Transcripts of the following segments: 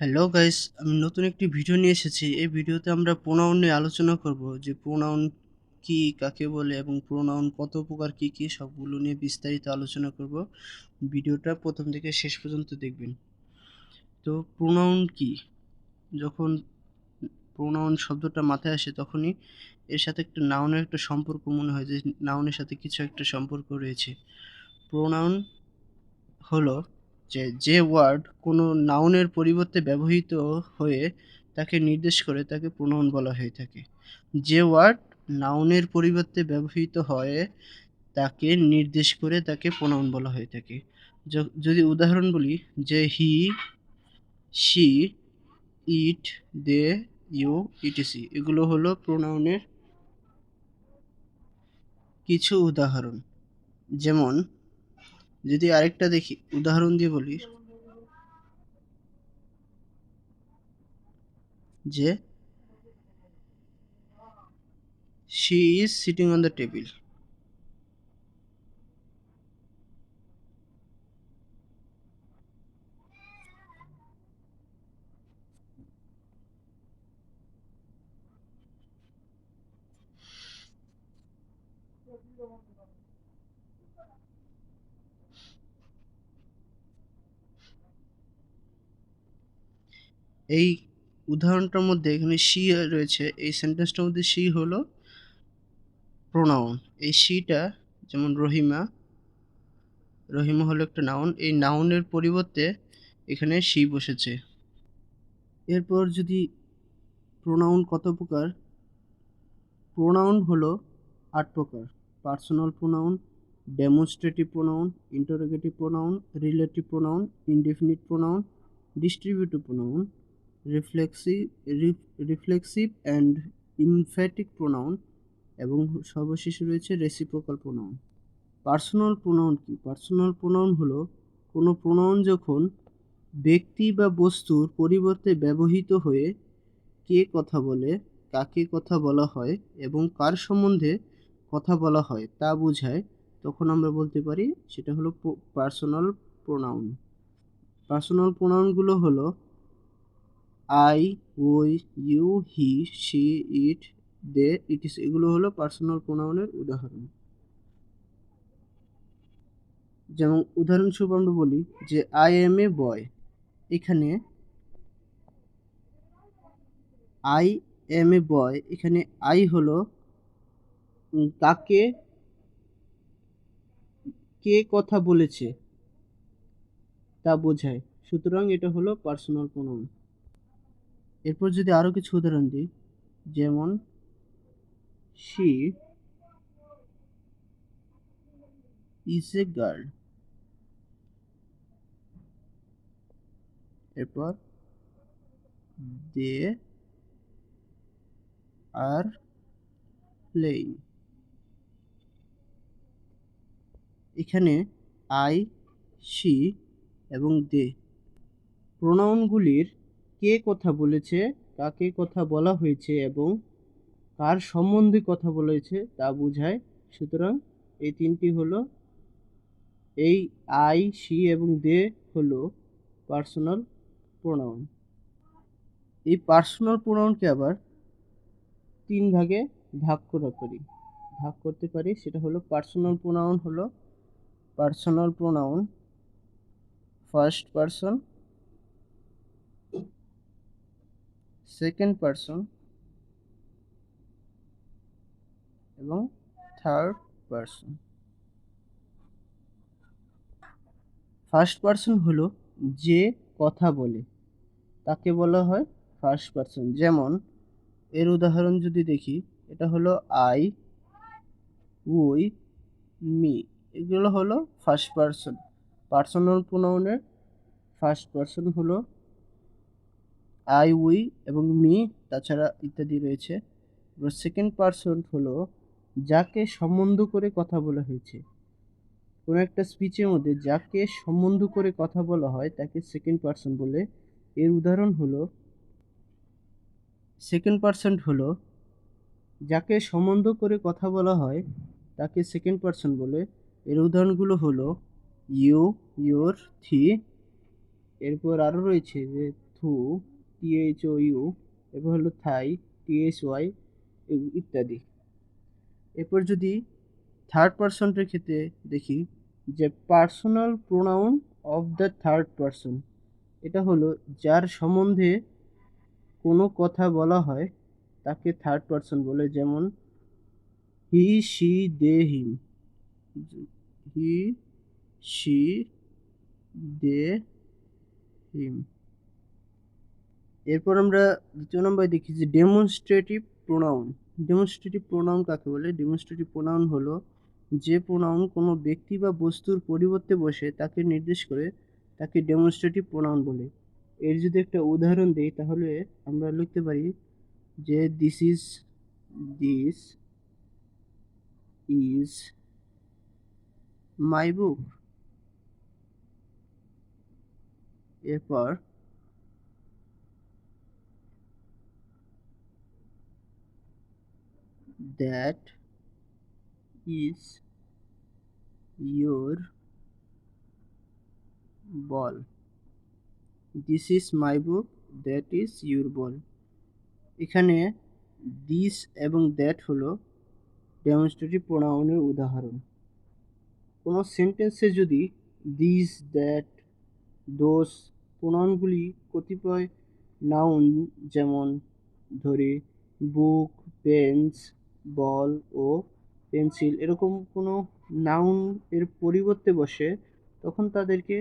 Hello guys আমি নতুন একটি ভিডিও নিয়ে এসেছি। এই ভিডিওতে আমরা প্রোনাউন নিয়ে আলোচনা করব, যে প্রোনাউন কি, কাকে বলে, এবং প্রোনাউন কত প্রকার কি কি, সবগুলো নিয়ে বিস্তারিত আলোচনা করব। ভিডিওটা প্রথম থেকে শেষ পর্যন্ত দেখবেন। তো প্রোনাউন কি? যখন প্রোনাউন শব্দটা মাথায় আসে, তখনই এর সাথে একটা নাউনের একটা সম্পর্ক মনে হয়, যে নাউনের সাথে কিছু একটা সম্পর্ক রয়েছে। প্রোনাউন হলো যে যে ওয়ার্ড কোনো নাউনের পরিবর্তে ব্যবহৃত হয়ে তাকে নির্দেশ করে, তাকে প্রোনাউন বলা হয়ে থাকে। যে ওয়ার্ড নাউনের পরিবর্তে ব্যবহৃত হয় তাকে নির্দেশ করে, তাকে প্রোনাউন বলা হয়ে থাকে। যদি উদাহরণ বলি, যে he she it they you etc এগুলো হলো প্রোনাউনের কিছু উদাহরণ। যেমন যদি আরেকটা দেখি উদাহরণ দিয়ে বলি। যে she is sitting on the table এই উদাহরণটার মধ্যে এখানে সি রয়েছে, এই সেন্টেন্সটার মধ্যে সি হলো প্রোনাউন এই সিটা যেমন রহিমা রহিমা হলো একটা নাউন এই নাউনের পরিবর্তে এখানে সি বসেছে। এরপর যদি প্রোনাউন কত প্রকার? প্রোনাউন হলো আট প্রকার। Personal pronoun demonstrative pronoun interrogative pronoun relative pronoun indefinite pronoun distributive pronoun reflexive reflexive and emphatic pronoun এবং সর্বশেষ রয়েছে রেসিপ্রোকাল প্রোনাউন পার্সোনাল প্রোনাউন কি? পার্সোনাল প্রোনাউন হলো কোনো প্রোনাউন যখন ব্যক্তি বা বস্তুর পরিবর্তে ব্যবহৃত হয়ে কে কথা বলে, কাকে কথা বলা হয় এবং কার সম্বন্ধে কথা বলা হয় তা বোঝায়, তখন আমরা বলতে পারি সেটা হলো পার্সোনাল প্রোনাউন পার্সোনাল প্রোনাউনগুলো হলো আই ওই you he she it they is এগুলো হলো পার্সোনাল প্রোনাউনের উদাহরণ। যেমন উদাহরণস্বরূপ আমরা বলি যে আই এম এ বয় এখানে আই এম এ বয় এখানে আই হলো কাকে কে কথা বলেছে তা বোঝায়। সুতরাং এটা হলো পার্সোনাল প্রোনাউন এরপর যদি আরও কিছু উদাহরণ দিই, যেমন শি ইজ এ গার্ল এরপর দে আর প্লেইং এখানে আই সি এবং দে প্রোনাউনগুলির কে কথা বলেছে, কাকে কথা বলা হয়েছে এবং কার সম্বন্ধে কথা বলেছে তা বোঝায়। সুতরাং এই তিনটি হলো এই, আই, সি এবং দে হলো পার্সোনাল প্রোনাউন। এই পার্সোনাল প্রোনাউনকে আবার তিন ভাগে ভাগ করা পারি ভাগ করতে পারি, সেটা হলো পার্সোনাল প্রোনাউন হলো personal pronoun, first person second person এবং থার্ড পারসন ফার্স্ট পারসন হলো যে কথা বলে। তাকে বলা হয় ফার্স্ট পারসন যেমন, এর উদাহরণ যদি দেখি, এটা হলো আই উই, মি। এগুলো হলো ফার্স্ট পারসন পার্সোনাল প্রোনাউনের ফার্স্ট পারসন হলো আই উই এবং মি তাছাড়া ইত্যাদি রয়েছে। সেকেন্ড পারসন হলো যাকে সম্বন্ধ করে কথা বলা হয়েছে। কোনো একটা স্পিচের মধ্যে যাকে সম্বন্ধ করে কথা বলা হয় তাকে সেকেন্ড পারসন বলে। এর উদাহরণ হলো সেকেন্ড পারসন হলো যাকে সম্বন্ধ করে কথা বলা হয় তাকে সেকেন্ড পারসন বলে। এর উদাহরণগুলো হলো ইউ ইউর থি এরপর আরও রয়েছে যে থু টিএইচ ও ইউ এরপর হলো থাই টিএস ওয়াই ইত্যাদি। এরপর যদি থার্ড পার্সনটার ক্ষেত্রে দেখি, যে personal pronoun of the third person এটা হলো যার সম্বন্ধে কোনো কথা বলা হয়, তাকে থার্ড পার্সন বলে। যেমন he she they him he she they হিম এরপর আমরা দ্বিতীয় নম্বরে দেখি যে ডেমনস্ট্রেটিভ প্রোনাউন ডেমনস্ট্রেটিভ প্রোনাউন কাকে বলে? ডেমনস্ট্রেটিভ প্রোনাউন হলো যে প্রোনাউন কোনো ব্যক্তি বা বস্তুর পরিবর্তে বসে তাকে নির্দেশ করে তাকে ডেমনস্ট্রেটিভ প্রোনাউন বলে। এর যদি একটা উদাহরণ দিই তাহলে আমরা লিখতে পারি যে this is this is my book এরপর that is your ball. This is my book, that is your ball. এখানে দিস এবং দ্যাট হলো ডেমনস্ট্রেটিভ প্রোনাউনের উদাহরণ। কোনো সেন্টেন্সে যদি দিস দ্যাট দোষ প্রোনাউনগুলি কতিপয় নাউন যেমন ধরি বুক পেন্স বল ও পেন্সিল এরকম কোনো নাউন এর পরিবর্তে বসে তখন তাদেরকে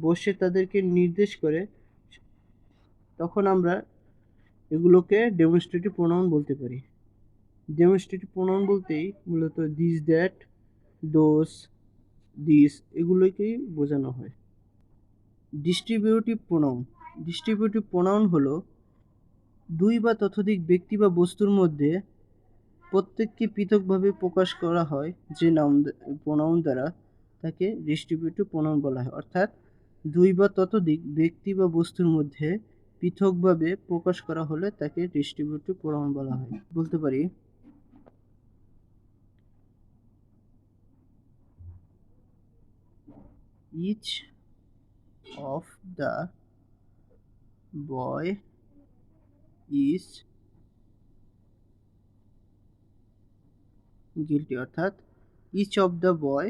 বসে তাদেরকে নির্দেশ করে, তখন আমরা এগুলোকে ডেমনস্ট্রেটিভ প্রোনাউন বলতে পারি। ডেমনস্ট্রেটিভ প্রোনাউন বলতেই মূলত দিস দ্যাট দোস দিস এগুলোকেই বোঝানো হয়। ডিস্ট্রিবিউটিভ প্রোনাউন ডিস্ট্রিবিউটিভ প্রোনাউন হলো দুই বা ততোধিক ব্যক্তি বা বস্তুর মধ্যে প্রত্যেককে পৃথকভাবে প্রকাশ করা হয় যে নাম প্রণাম দ্বারা তাকে ডিস্ট্রিবিউটিভ প্রণাম বলা হয়। অর্থাৎ দুই বা ততোধিক ব্যক্তি বা বস্তুর মধ্যে পৃথকভাবে প্রকাশ করা হলে তাকে ডিস্ট্রিবিউটিভ প্রণাম বলা হয়। বলতে পারি? Each of the boy is guilty অর্থাৎ each of the boy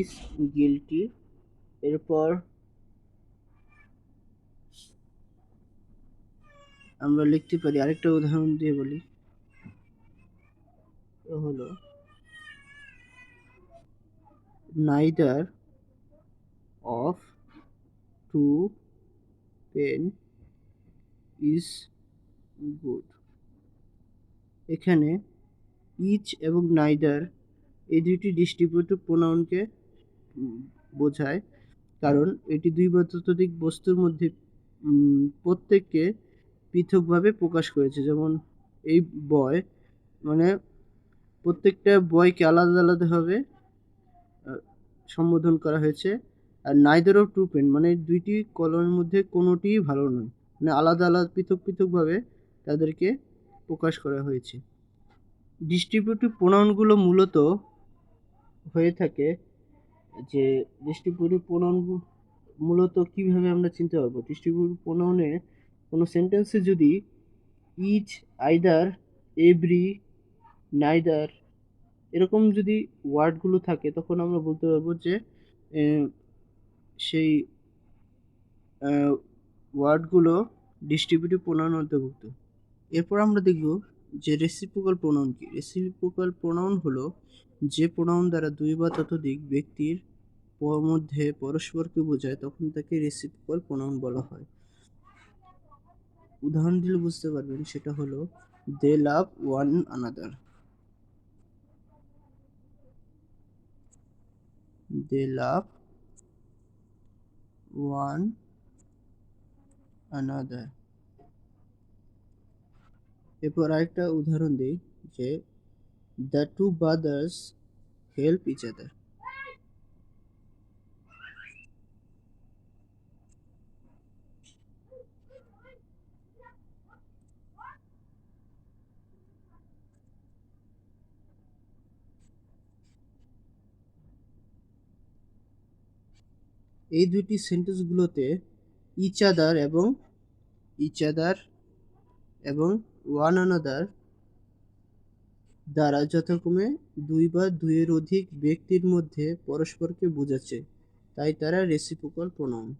is guilty এরপর আমরা লিখতে পারি, আরেকটা উদাহরণ দিয়ে বলি। হলো neither of two pen is good এখানে ইচ এবং নাইদার এই দুইটি ডিস্ট্রিবিউটিভ প্রোনাউনকে বোঝায়। কারণ এটি দুই বা বস্তুর মধ্যে প্রত্যেককে পৃথকভাবে প্রকাশ করেছে। যেমন এই বয় মানে প্রত্যেকটা বয়কে আলাদা আলাদাভাবে সম্বোধন করা হয়েছে। আর নাইদার অফ টু পেন মানে দুইটি কলমের মধ্যে কোনোটিই ভালো নয়। মানে আলাদা আলাদা, পৃথক পৃথকভাবে তাদেরকে প্রকাশ করা হয়েছে। ডিস্ট্রিবিউটিভ প্রোনাউনগুলো মূলত হয়ে থাকে যে ডিস্ট্রিবিউটিভ প্রোনাউন মূলত কীভাবে আমরা চিনতে পারব? ডিস্ট্রিবিউটিভ প্রোনাউনে কোনো সেন্টেন্সে যদি ইচ আইদার এভরি নাইদার এরকম যদি ওয়ার্ডগুলো থাকে, তখন আমরা বলতে পারব যে সেই ওয়ার্ডগুলো ডিস্ট্রিবিউটিভ প্রোনাউন অন্তর্ভুক্ত এরপর আমরা দেখব যে রেসিপ্রোকাল প্রোনাউন কি? রেসিপ্রোকাল প্রোনাউন হলো যে প্রোনাউন দ্বারা দুই বা ততোধিক ব্যক্তির মধ্যে পরস্পরকে বোঝায়, তখন তাকে রেসিপ্রোকাল প্রোনাউন বলা হয়। উদাহরণ দিলে বুঝতে পারবেন, সেটা হলো they love one another they love one another এরপর আরেকটা উদাহরণ দিই যে the two brothers help each other এই দুইটি সেন্টেন্সগুলোতে ইচ আদার এবং ইচ আদার এবং ওয়ান আনাদার দ্বারা যথাক্রমে দুই বা দুইয়ের অধিক ব্যক্তির মধ্যে পরস্পরকে বোঝাচ্ছে। তাই তারা রেসিপ্রোকাল প্রোনাউন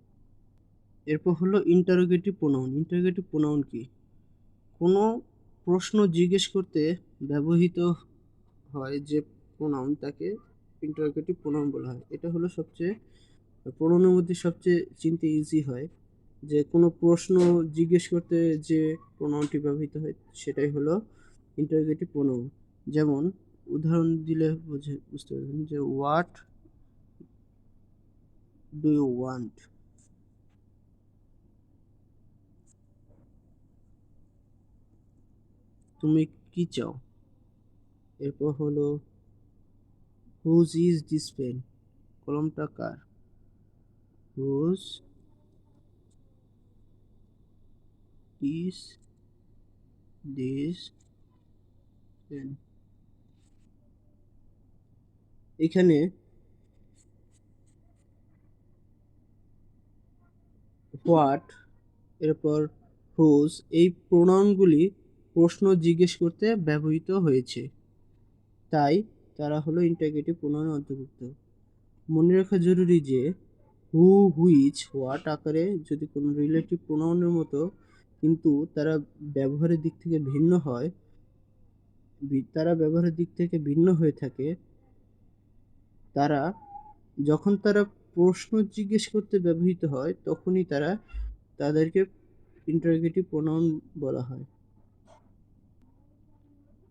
এরপর হলো ইন্টারোগেটিভ প্রোনাউন ইন্টারোগেটিভ প্রোনাউন কি? কোনো প্রশ্ন জিজ্ঞেস করতে ব্যবহৃত হয় যে প্রোনাউন তাকে ইন্টারোগেটিভ প্রোনাউন বলা হয়। এটা হলো সবচেয়ে প্রোনাউনের মধ্যে সবচেয়ে চিনতে ইজি হয়। যে কোনো প্রশ্ন জিজ্ঞেস করতে যে প্রোনাউনটি ব্যবহৃত হয় সেটাই হলো ইন্টারোগেটিভ প্রোনাউন যেমন, উদাহরণ দিলে বুঝে বুঝতে পারবেন যে হোয়াট ডু ইউ ওয়ান্ট তুমি কি চাও? এরপর হলো হুজ ইজ দিস পেন কলমটা কার? হুজ ইজ দিস পেন এখানে হোয়াট এরপর হুজ এই প্রোনাউনগুলি প্রশ্ন জিজ্ঞেস করতে ব্যবহৃত হয়েছে। তাই তারা হলো ইন্টারগেটিভ প্রোনাউনের অন্তর্ভুক্ত। মনে রাখা জরুরি যে হু হুইচ হোয়াট আকারে যদি কোনো রিলেটিভ প্রোনাউনের মতো কিন্তু তারা ব্যবহারের দিক থেকে ভিন্ন হয়। তারা ব্যবহারের দিক থেকে ভিন্ন হয়ে থাকে। তারা, যখন তারা প্রশ্ন জিজ্ঞেস করতে ব্যবহৃত হয়, তখনই তারা তাদেরকে ইন্টারগেটিভ প্রোনাউন বলা হয়।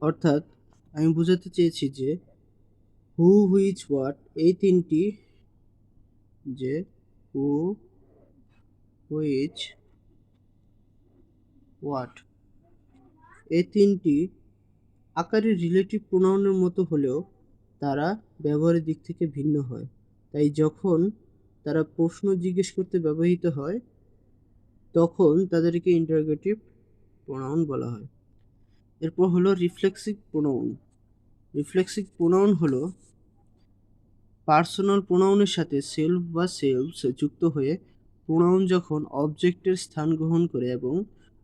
অর্থাৎ, আমি বোঝাতে চেয়েছি যে হু হুইচ হোয়াট এই তিনটি, যে হু হুইচ হোয়াট এই তিনটি আকারে রিলেটিভ প্রোনাউনের মতো হলেও তারা ব্যবহারের দিক থেকে ভিন্ন হয়। তাই যখন তারা প্রশ্ন জিজ্ঞেস করতে ব্যবহৃত হয়, তখন তাদেরকে ইন্টারগেটিভ প্রোনাউন বলা হয়। এরপর হলো রিফ্লেক্সিভ প্রোনাউন রিফ্লেক্সিভ প্রোনাউন হলো পার্সোনাল প্রোনাউনের সাথে সেলফ বা সেলফস যুক্ত হয়ে প্রোনাউন যখন অবজেক্টের স্থান গ্রহণ করে এবং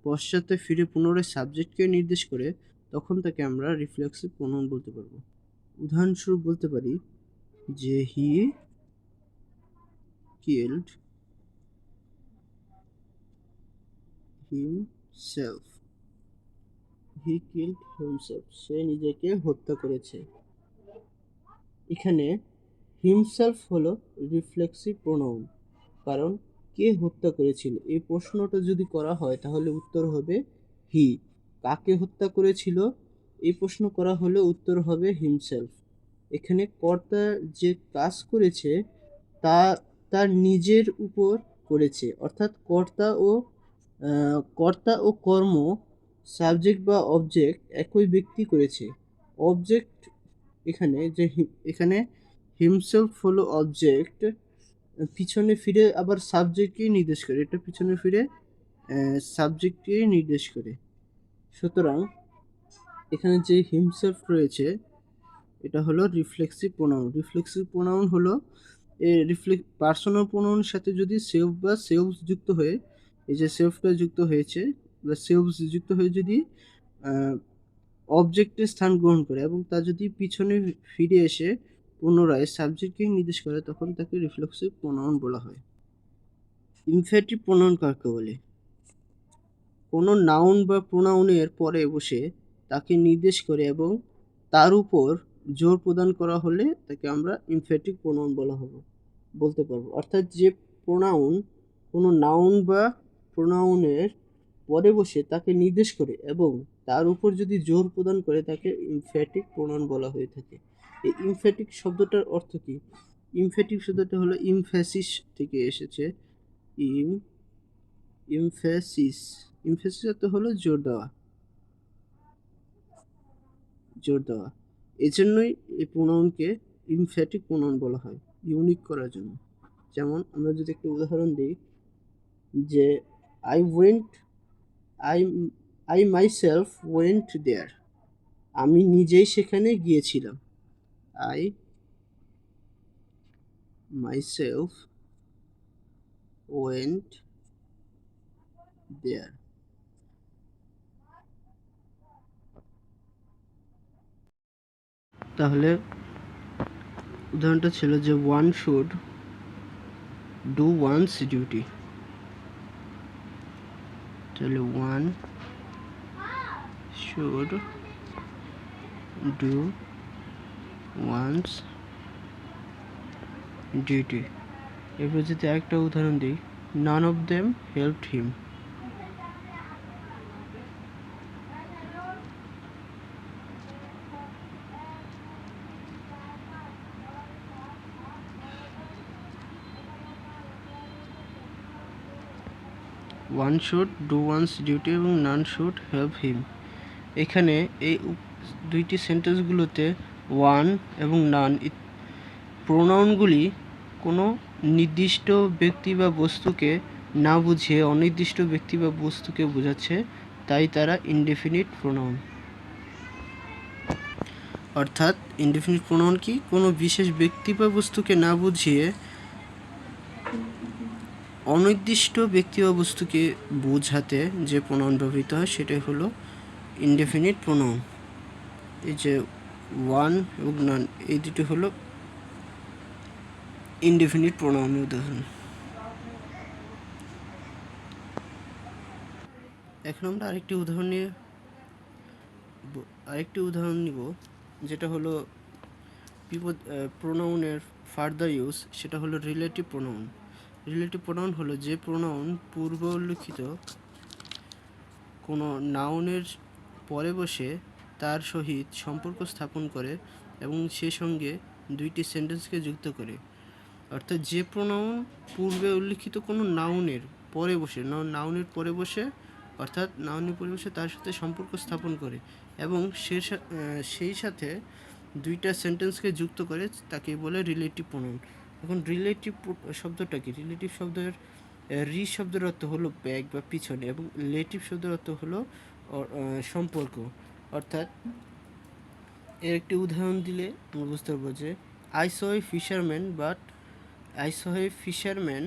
পশ্চাতে ফিরে পুনরায় সাবজেক্টকে নির্দেশ করে তখন তাকে আমরা রিফ্লেক্সিভ প্রোনাউন বলতে পারব। উদাহরণস্বরূপ বলতে পারি যে he killed himself he killed himself সে নিজেকে হত্যা করেছে। এখানে হিমসেলফ হলো রিফ্লেক্সিভ প্রোনাউন কারণ কে হত্যা করেছিল? এই প্রশ্নটা যদি করা হয়, তাহলে উত্তর হবে হি। কাকে হত্যা করেছিল? এই প্রশ্ন করা হলে উত্তর হবে হিমসেলফ এখানে কর্তা যে কাজ করেছে, তা তার নিজের উপর করেছে। অর্থাৎ কর্তা ও কর্তা ও কর্ম সাবজেক্ট বা অবজেক্ট একই ব্যক্তি করেছে। অবজেক্ট এখানে যে এখানে হিমসেলফ হলো অবজেক্ট পিছনে ফিরে আবার সাবজেক্টকেই নির্দেশ করে। এটা পিছনে ফিরে সাবজেক্টকেই নির্দেশ করে। সুতরাং, এখানে যে হিমসেলফ রয়েছে, এটা হলো রিফ্লেক্সিভ প্রোনাউন রিফ্লেক্সিভ প্রোনাউন হলো, এ রিফ্লেক্ট পার্সোনাল প্রোনাউনের সাথে যদি সেলফ বা সেলফস যুক্ত হয়ে, এই যে সেলফটা যুক্ত হয়েছে, বা সেলফস যুক্ত হয়ে যদি অবজেক্টের স্থান গ্রহণ করে এবং তা যদি পিছনে ফিরে এসে পুনরায় সাবজেক্টকে নির্দেশ করে, তখন তাকে রিফ্লেক্সিভ প্রোনাউন বলা হয়। ইনফ্যাটিভ প্রোনাউন কাকে বলে? কোনো নাউন বা প্রোনাউনের পরে বসে তাকে নির্দেশ করে এবং তার উপর জোর প্রদান করা হলে তাকে আমরা ইনফ্যাটিভ প্রোনাউন বলা হবে, বলতে পারব। অর্থাৎ যে প্রোনাউন কোনো নাউন বা প্রোনাউনের পরে বসে তাকে নির্দেশ করে এবং তার উপর যদি জোর প্রদান করে তাকে ইমফ্যাটিক প্রোনাউন বলা হয়ে থাকে। এই ইমফ্যাটিক শব্দটার অর্থ কি? ইমফ্যাটিক শব্দটা হলো ইমফ্যাসিস থেকে এসেছে। ইম ইমফ্যাসিস ইমফ্যাসিস অর্থ হলো জোর দেওয়া। জোর দেওয়া। এজন্যই এই প্রণয়নকে ইমফ্যাটিক প্রণয়ন বলা হয়, ইউনিক করার জন্য। যেমন আমরা যদি একটা উদাহরণ দিই যে I went I I myself went there আমি নিজেই সেখানে গিয়েছিলাম। I, myself, went there. তাহলে উদাহরণটা ছিল যে one should do one's duty তাহলে one should do one's duty এরপর যদি একটা উদাহরণ দিই none of them help him one should do one's duty এবং নান শুড হেল্প হিম এখানে এই দুইটি সেন্টেন্সগুলোতে ওয়ান এবং নান প্রোনাউনগুলি কোনো নির্দিষ্ট ব্যক্তি বা বস্তুকে না বুঝিয়ে অনির্দিষ্ট ব্যক্তি বা বস্তুকে বোঝাচ্ছে, তাই তারা ইনডেফিনিট প্রোনাউন অর্থাৎ ইনডেফিনিট প্রোনাউন কি? কোনো বিশেষ ব্যক্তি বা বস্তুকে না বুঝিয়ে, অনির্দিষ্ট ব্যক্তি বা বস্তুকে বোঝাতে যে প্রোনাউন ব্যবহৃত হয়, সেটাই হলো ইনডেফিনিট প্রোনাউন এই যে ওয়ান এবং নান এই দুটি হলো ইনডেফিনিট প্রোনাউনের উদাহরণ। এখন আমরা আরেকটি উদাহরণ নিয়ে আরেকটি উদাহরণ নিব, যেটা হলো বিপদ প্রোনাউনের ফার্দার ইউজ সেটা হলো রিলেটিভ প্রোনাউন রিলেটিভ প্রোনাউন হলো যে প্রোনাউন পূর্ব উল্লিখিত কোনো নাউনের পরে বসে তার সহিত সম্পর্ক স্থাপন করে এবং সে সঙ্গে দুইটি সেন্টেন্সকে যুক্ত করে। অর্থাৎ যে প্রোনাউন পূর্বে উল্লিখিত কোনো নাউনের পরে বসে নাউনের পরে বসে, অর্থাৎ নাউনের পরে বসে তার সাথে সম্পর্ক স্থাপন করে এবং সে সেই সাথে দুইটা সেন্টেন্সকে যুক্ত করে, তাকে বলে রিলেটিভ প্রোনাউন এখন রিলেটিভ শব্দটা কি? রিলেটিভ শব্দের রি শব্দের অর্থ হলো ব্যাগ বা পিছনে এবং লেটিভ শব্দের অর্থ হলো সম্পর্ক। অর্থাৎ এর একটি উদাহরণ দিলে আমরা বুঝতে পারব যে I saw a fisherman, but I saw a fisherman,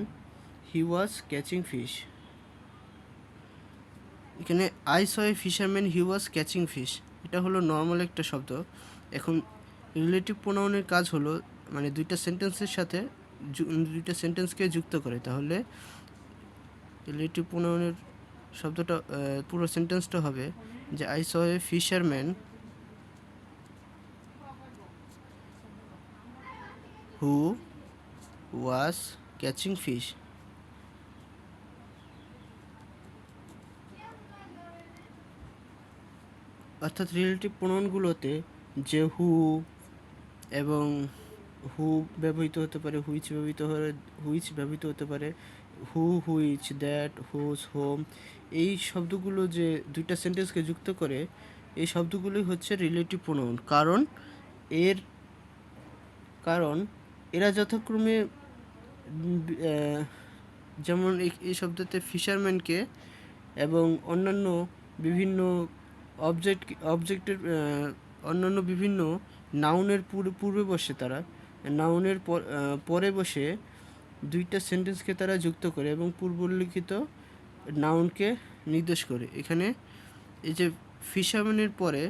he was catching fish. এখানে I saw a fisherman, he was catching fish. এটা হলো নর্মাল একটা শব্দ। এখন রিলেটিভ প্রোনাউনের কাজ হলো মানে দুইটা সেন্টেন্সের সাথে দুইটা সেন্টেন্সকে যুক্ত করে। তাহলে রিলেটিভ প্রোনাউনের শব্দটা পুরো সেন্টেন্সটা হবে যে I saw a fisherman who was catching fish অর্থাৎ রিলেটিভ প্রোনাউনগুলোতে যে হু এবং হু ব্যবহৃত হতে পারে হুইচ ব্যবহৃত হুইচ ব্যবহৃত হতে পারে who which that whose whom এই শব্দগুলো যে দুইটা সেন্টেন্সকে যুক্ত করে, এই শব্দগুলোই হচ্ছে রিলেটিভ প্রোনাউন কারণ এর, কারণ এরা যথাক্রমে যেমন এই শব্দতে ফিশারম্যানকে এবং অন্যান্য বিভিন্ন অবজেক্ট অবজেক্টের অন্যান্য বিভিন্ন নাউনের পূর্বে বসে তারা। নাউনের পরে বসে দুইটা সেন্টেন্সকে তারা যুক্ত করে এবং পূর্ব উল্লিখিত নাউনকে নির্দেশ করে। এখানে এই যে ফিশারম্যানের পরে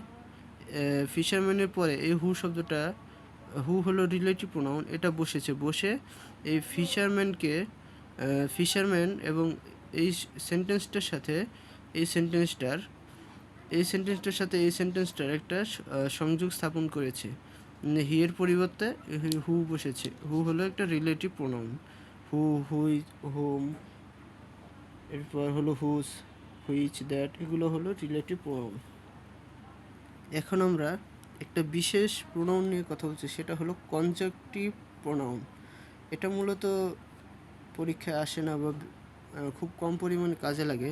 ফিশারম্যানের পরে এই হু শব্দটা, হু হলো রিলেটিভ প্রোনাউন এটা বসেছে। বসে এই ফিশারম্যানকে ফিশারম্যান এবং এই সেন্টেন্সটার সাথে, এই সেন্টেন্সটার এই সেন্টেন্সটার সাথে এই সেন্টেন্সটার একটা সংযোগ স্থাপন করেছে। হি এর পরিবর্তে হু বসেছে। হু হলো একটা relative pronoun who which whom এরপর হলো হুস হুইচ দ্যাট এগুলো হলো রিলেটিভ প্রোনাউন এখন আমরা একটা বিশেষ প্রোনাউন নিয়ে কথা বলছি, সেটা হলো কনজাকটিভ প্রোনাউন এটা মূলত পরীক্ষায় আসে না বা খুব কম পরিমাণে কাজে লাগে,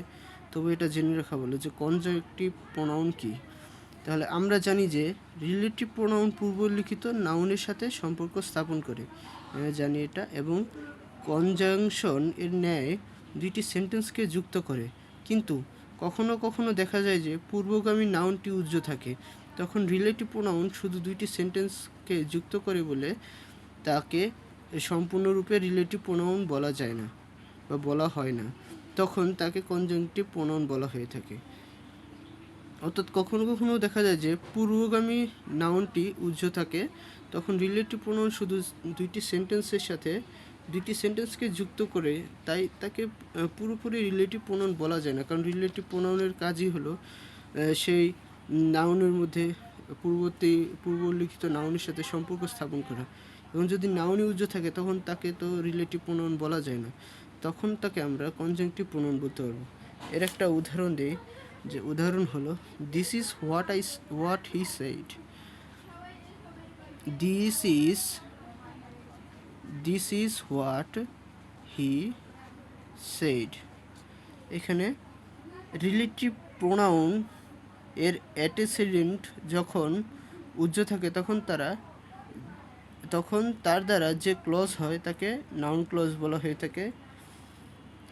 তবে এটা জেনে রাখা ভালো যে কনজাকটিভ প্রোনাউন কি। তাহলে আমরা জানি যে রিলেটিভ প্রোনাউন পূর্বলিখিত নাউনের সাথে সম্পর্ক স্থাপন করে। জানি এটা এবং কনজাংশন এর ন্যায় দুইটি সেন্টেন্সকে যুক্ত করে। কিন্তু কখনো কখনো দেখা যায় যে পূর্বগামী নাউনটি উজ্জ থাকে। তখন রিলেটিভ প্রোনাউন শুধু দুইটি সেন্টেন্সকে যুক্ত করে বলে তাকে সম্পূর্ণরূপে রিলেটিভ প্রোনাউন বলা যায় না বা বলা হয় না। তখন তাকে কনজাংটিভ প্রোনাউন বলা হয়ে থাকে। অর্থাৎ কখনো কখনো দেখা যায় যে পূর্বগামী নাউনটি উজ্জ্ব থাকে। তখন রিলেটিভ প্রোনাউন শুধু দুইটি সেন্টেন্সের সাথে দুইটি সেন্টেন্সকে যুক্ত করে তাই তাকে পুরোপুরি রিলেটিভ প্রোনাউন বলা যায় না। কারণ রিলেটিভ প্রোনাউনের কাজই হলো সেই নাউনের মধ্যে পূর্ববর্তী, পূর্বলিখিত নাউনের সাথে সম্পর্ক স্থাপন করা। এবং যদি নাউনই উজ্জ্ব থাকে, তখন তাকে তো রিলেটিভ প্রোনাউন বলা যায় না। তখন তাকে আমরা কনজাংটিভ প্রোনাউন বলতে পারব। এর একটা উদাহরণ দিই, যে উদাহরণ হলো this is what I what he said this is this is what he said এখানে রিলেটিভ প্রোনাউন এর অ্যাটেসিডেন্ট যখন উজ্জ্ব থাকে, তখন তারা, তখন তার দ্বারা যে ক্লজ হয়, তাকে নাউন ক্লজ বলা হয়ে থাকে।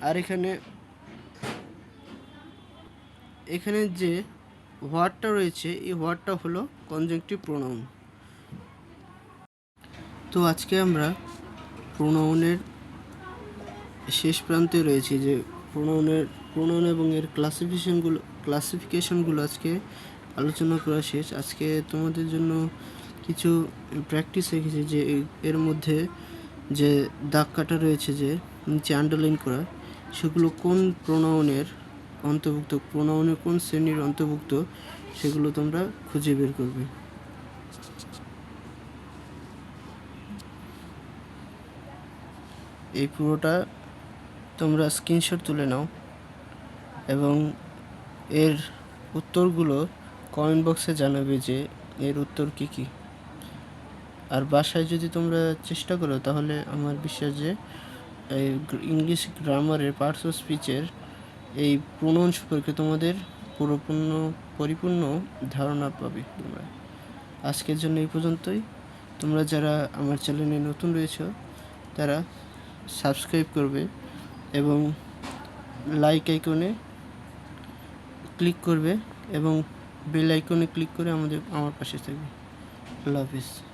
আর এখানে এখানে যে হোয়াটটা রয়েছে, এই হোয়াটটা হলো কনজাংটিভ প্রোনাউন তো আজকে আমরা প্রোনাউনের শেষ প্রান্তে রয়েছে যে প্রোনাউনের প্রোনাউন এবং এর ক্লাসিফিকেশনগুলো ক্লাসিফিকেশনগুলো আজকে আলোচনা করা শেষ। আজকে তোমাদের জন্য কিছু প্র্যাকটিস রেখেছি যে এর মধ্যে যে দাগ কাটা রয়েছে যে নিচে আন্ডারলাইন করা, সেগুলো কোন প্রোনাউনের অন্তর্ভুক্ত প্রোনাউনের কোন শ্রেণির অন্তর্ভুক্ত, সেগুলো তোমরা খুঁজে বের করবে। এই পুরোটা তোমরা স্ক্রিনশট তুলে নাও এবং এর উত্তরগুলো কমেন্ট বক্সে জানাবে যে এর উত্তর কী কী। আর বাসায় যদি তোমরা চেষ্টা করো, তাহলে আমার বিশ্বাস যে এই ইংলিশ গ্রামারের পার্টস অফ স্পিচের এই প্রণয়ন সম্পর্কে তোমাদের পুরোপূর্ণ, পরিপূর্ণ ধারণা পাবে তোমরা। আজকের জন্য এই পর্যন্তই। তোমরা যারা আমার চ্যানেলে নতুন রয়েছো, তারা সাবস্ক্রাইব করবে এবং লাইক আইকনে ক্লিক করবে এবং বেল আইকনে ক্লিক করে আমাদের, আমার পাশে থাকবে। আল্লাহ হাফিজ।